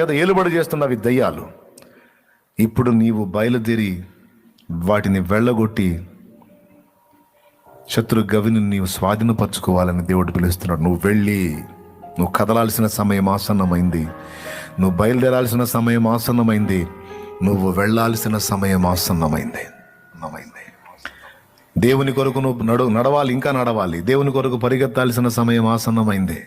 కదా ఏలుబడి చేస్తున్నవి దయ్యాలు. ఇప్పుడు నీవు బయలుదేరి వాటిని వెళ్ళగొట్టి శత్రు గవిని నీవు స్వాధీనపరచుకోవాలని దేవుడు పిలుస్తున్నాడు. నువ్వు వెళ్ళి నువ్వు కదలాల్సిన సమయం ఆసన్నమైంది. నువ్వు బయలుదేరాల్సిన సమయం ఆసన్నమైంది. నువ్వు వెళ్ళాల్సిన సమయం ఆసన్నమైంది. అన్నమైంది దేవుని కొరకు నువ్వు నడు నడవాలి ఇంకా నడవాలి. దేవుని కొరకు పరిగెత్తాల్సిన సమయం ఆసన్నమైంది.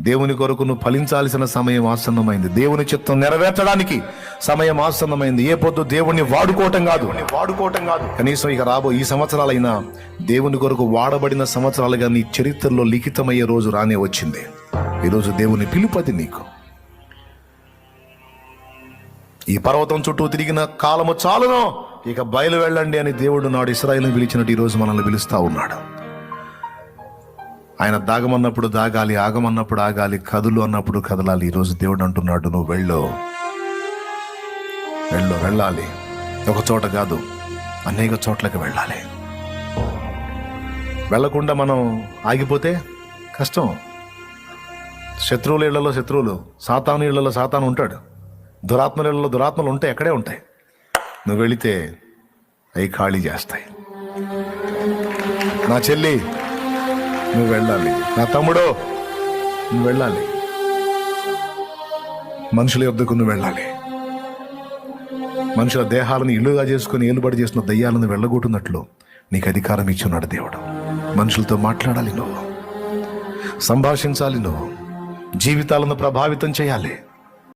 దేవుని కొరకు నువ్వు ఫలించాల్సిన సమయం ఆసన్నమైంది. దేవుని చిత్తం నెరవేర్చడానికి సమయం ఆసన్నమైంది. ఏ పొద్దు దేవుణ్ణి వాడుకోవటం కాదు. వాడుకోవటం కాదు. కనీసం ఇక రాబో ఈ సంవత్సరాలైనా దేవుని కొరకు వాడబడిన సంవత్సరాలుగా నీ చరిత్రలో లిఖితమయ్యే రోజు రానే వచ్చింది. ఈరోజు దేవుని పిలుపది నీకు. ఈ పర్వతం చుట్టూ తిరిగిన కాలము చాలును. ఇక బయలు వెళ్ళండి అని దేవుడు నాడు ఇస్రాయిల్ని పిలిచినట్టు ఈరోజు మనల్ని పిలుస్తా ఉన్నాడు. ఆయన దాగమన్నప్పుడు దాగాలి ఆగమన్నప్పుడు ఆగాలి కదులు అన్నప్పుడు కదలాలి. ఈరోజు దేవుడు అంటున్నాడు నువ్వు వెళ్ళు. వెళ్ళు వెళ్ళాలి. ఒక చోట కాదు అనేక చోట్లకి వెళ్ళాలి. వెళ్ళకుండా మనం ఆగిపోతే కష్టం. శత్రువుల ఇళ్ళలో శత్రువులు సాతాను ఇళ్ళలో సాతాను ఉంటాడు. దురాత్మల ఇళ్ళలో దురాత్మలు ఉంటాయి అక్కడే ఉంటాయి. నువ్వు వెళితే అవి ఖాళీ చేస్తాయి. నా చెల్లి నువ్వు వెళ్ళాలి. నా తమ్ముడు నువ్వు వెళ్ళాలి. మనుషుల యొద్దకు నువ్వు వెళ్ళాలి. మనుషుల దేహాలను ఇల్లుగా చేసుకుని ఏలుబడి చేసిన దయ్యాలను వెళ్ళగొట్టున్నట్లు నీకు అధికారం ఇచ్చున్నాడు దేవుడు. మనుషులతో మాట్లాడాలి నువ్వు. సంభాషించాలి నువ్వు. జీవితాలను ప్రభావితం చేయాలి.